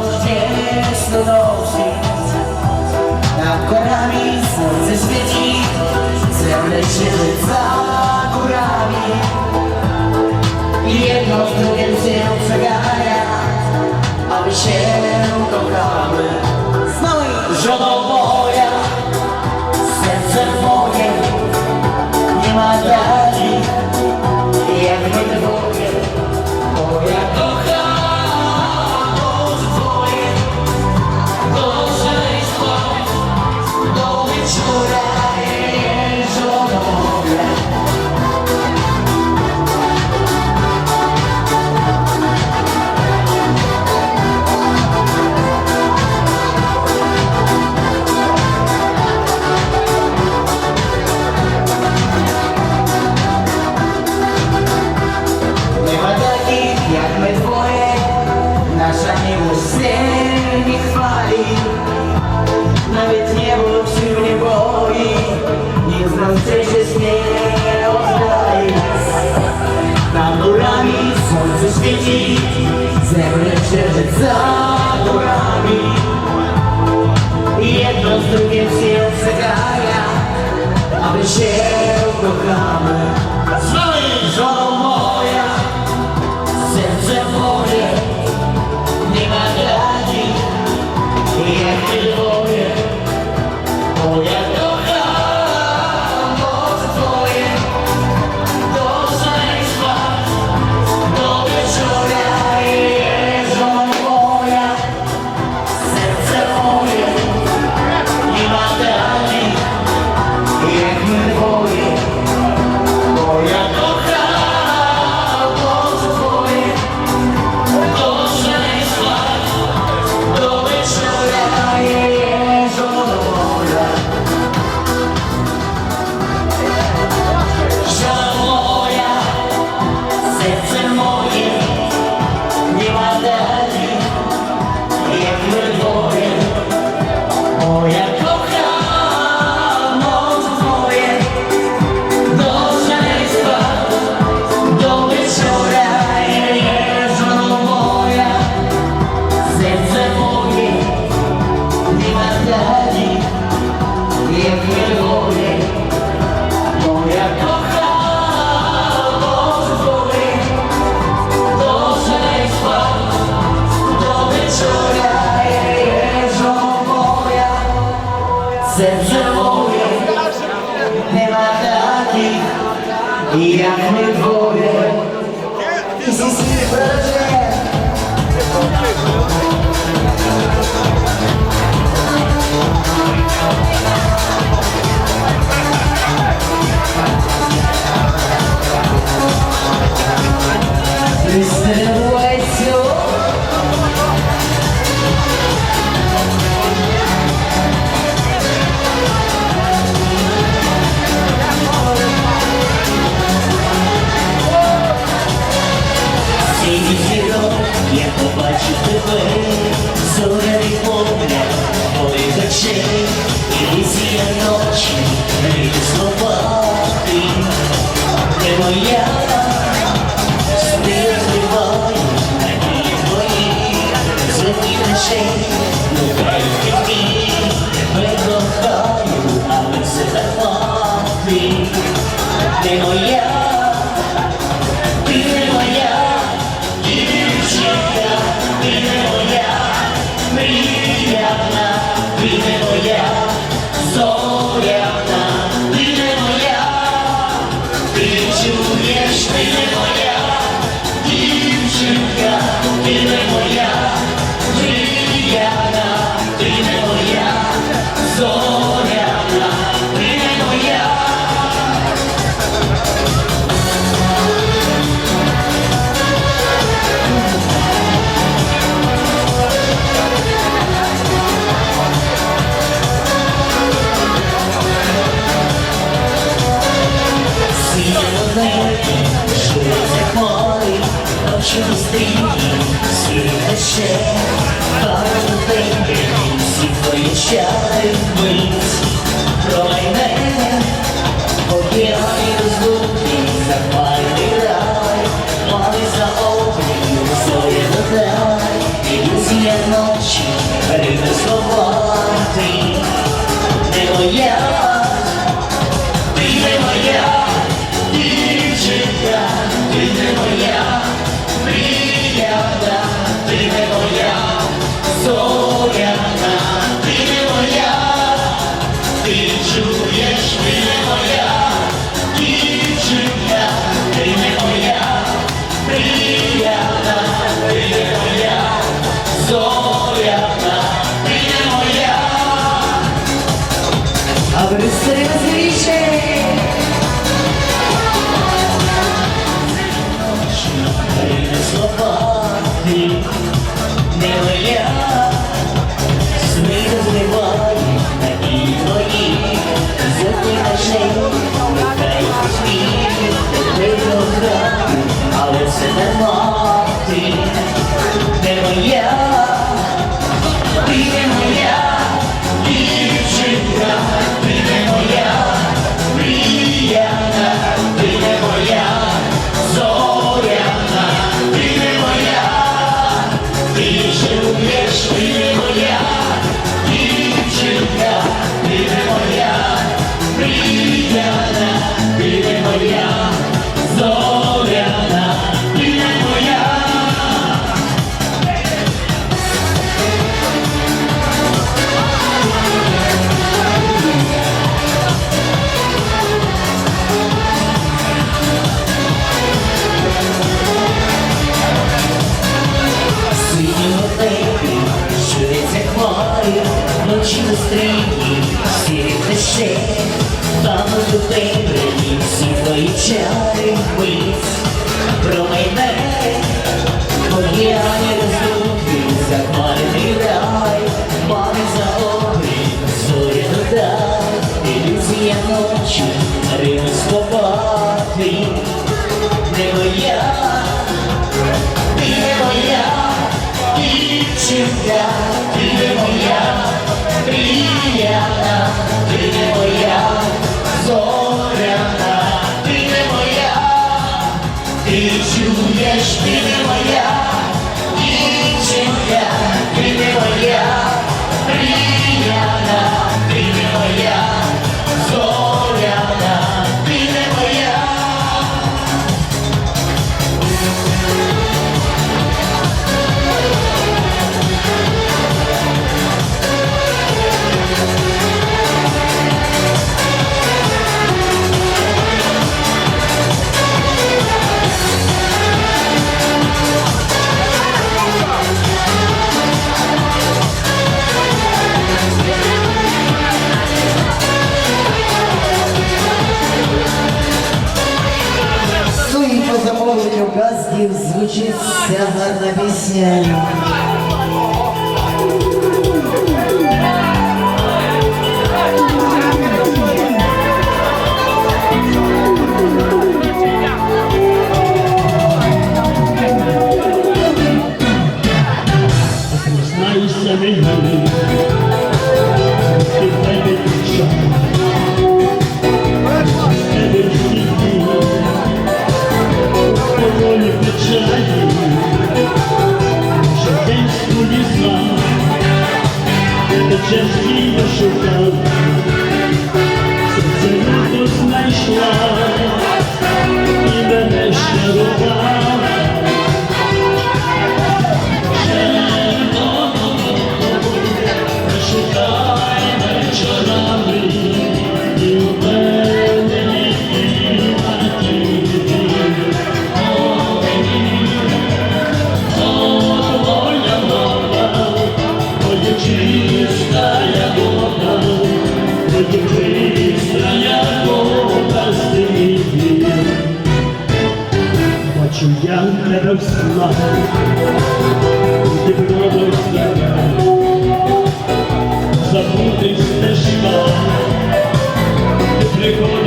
oddzielny nosi Nad górami słońce świeci Cenne siły za Jedno z drugim się przegania Aby się kochać Zewnę księżyca górami Jedno z drugim się przegania Aby się kochamy. Znowu Всі поїжджають мить про мене, океані розлуки, запальний рай, мали за обрію, зорі додай, ілюзія ночі, перед слова ти, не моя. Де моя роботи, не моя, ти не моя, дівчинка, ти не моя, прияна, ти не моя, зоряна, ти не моя, ти чуєш, ти не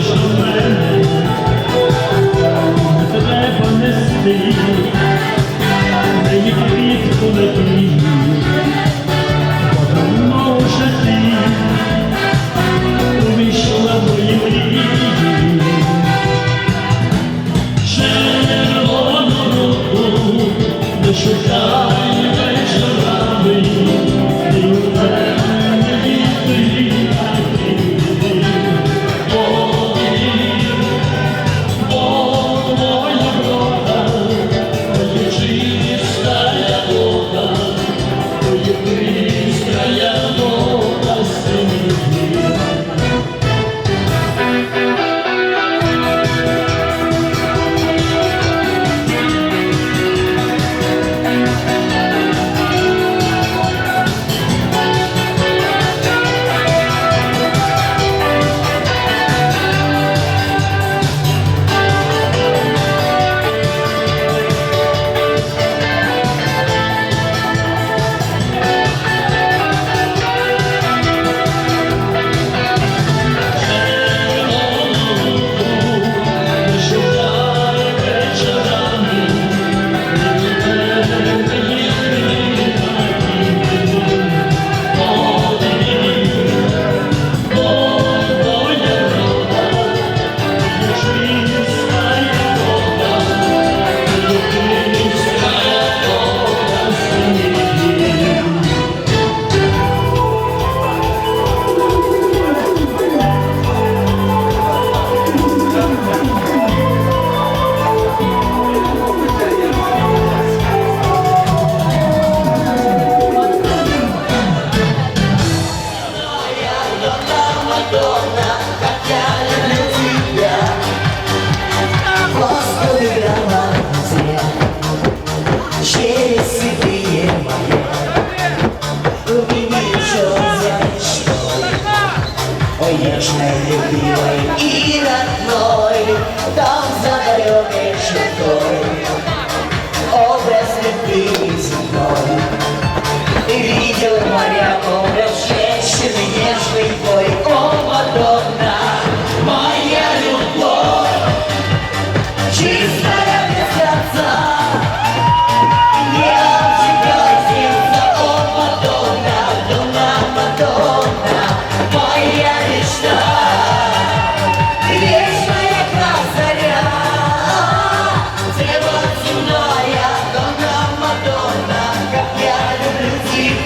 Congratulations.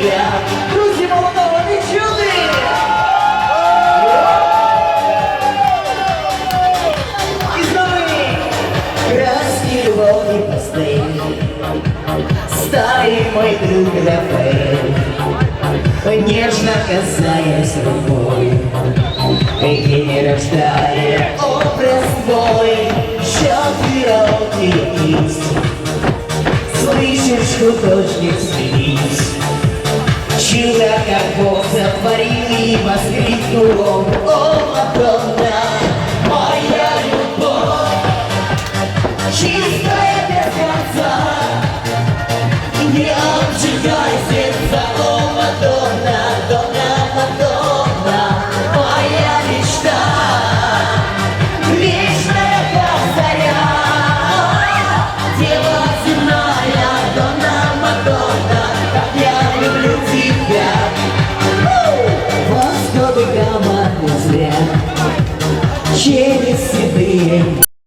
Друзі молодого відчули! І з нами розпівали пасти, старий мой друг Рафаэль, нежно касаясь рукой, и рождая образ твой, щедрый руки есть. Слышишь, художник, смеись, Чула, как Бог сотворил и воскликнул он, о, моя любовь, чистая. ninguém.